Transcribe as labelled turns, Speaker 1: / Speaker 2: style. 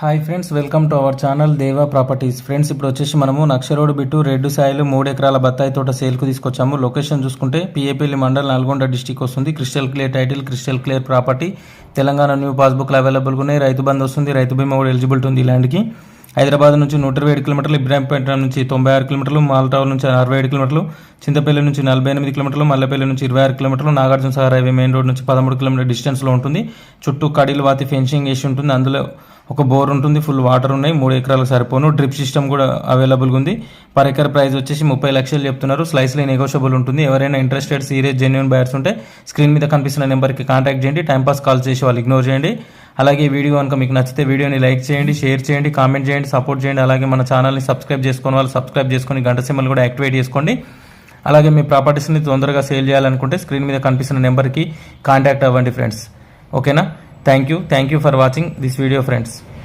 Speaker 1: Hi friends welcome to our channel Deva properties. Friends ఇప్పుడు వచ్చేసి మనము నక్షరోడ్ బిట్టు రెడ్డు సాయిలు మూడు ఎకరాల బత్తాయి తోట సేల్కు తీసుకొచ్చాము. లొకేషన్ చూసుకుంటే పిఏపల్లి మండల్ నల్గొండ డిస్టిక్ వస్తుంది. Crystal clear title crystal clear property. Telangana new పాస్బుక్లు అవైలబుల్గా ఉన్నాయి. రైతు బంద్ వస్తుంది రైతు బీమా కూడా ఎలిజిబిలిటీ ఉంది ల్యాండ్కి. హైదరాబాద్ నుంచి నూట ఇరవై ఏడు కిలోమీటర్లు ఇబ్రాహీంపేట నుంచి తొంభై ఆరు కిలోమీటర్లు మాల్టావర్ నుంచి అరవై ఏడు కిలోమీటర్లు చింతపల్లి నుంచి నలభై ఎనిమిది కిలోమీటర్లు మల్లెపల్లి నుంచి ఇరవై ఆరు కిలోమీటర్లు Nagarjuna Sagar highway main road నుంచి పదమూడు కిలోమీటర్ డిస్టెన్స్లో ఉంటుంది. చుట్టూ కడీలు వాతి ఫెన్సింగ్ వేసి ఉంటుంది. అందులో ఒక బోర్ ఉంటుంది ఫుల్ వాటర్ ఉన్నాయి మూడు ఎకరాలకు సరిపోను. డ్రిప్ సిస్టమ్ కూడా అవైలబుల్గా ఉంది. పర్ ఎకర్ ప్రైస్ వచ్చేసి ముప్పై లక్షలు చెప్తున్నారు. స్లైస్లీ నెగోషియబుల్ ఉంటుంది. ఎవరైనా ఇంట్రెస్టెడ్ సీరియస్ జెన్యున్ బయర్స్ ఉంటే స్క్రీన్ మీద కనిపిస్తున్న నెంబర్కి కాంటాక్ట్ చేయండి. టైంపాస్ కాల్ చేసి వాళ్ళు ఇగ్నోర్ చేయండి. అలాగే వీడియో కనుక మీకు నచ్చితే వీడియోని లైక్ చేయండి షేర్ చేయండి కామెంట్ చేయండి సపోర్ట్ చేయండి. అలాగే మన ఛానల్ని సబ్స్క్రైబ్ చేసుకుని వాళ్ళు సబ్స్క్రైబ్ చేసుకొని గంట సింబల్ కూడా యాక్టివేట్ చేసుకోండి. అలాగే మీ ప్రాపర్టీస్ని తొందరగా సేల్ చేయాలనుకుంటే స్క్రీన్ మీద కనిపిస్తున్న నెంబర్కి కాంటాక్ట్ అవ్వండి ఫ్రెండ్స్. ఓకేనా? Thank you. Thank you for watching this video friends.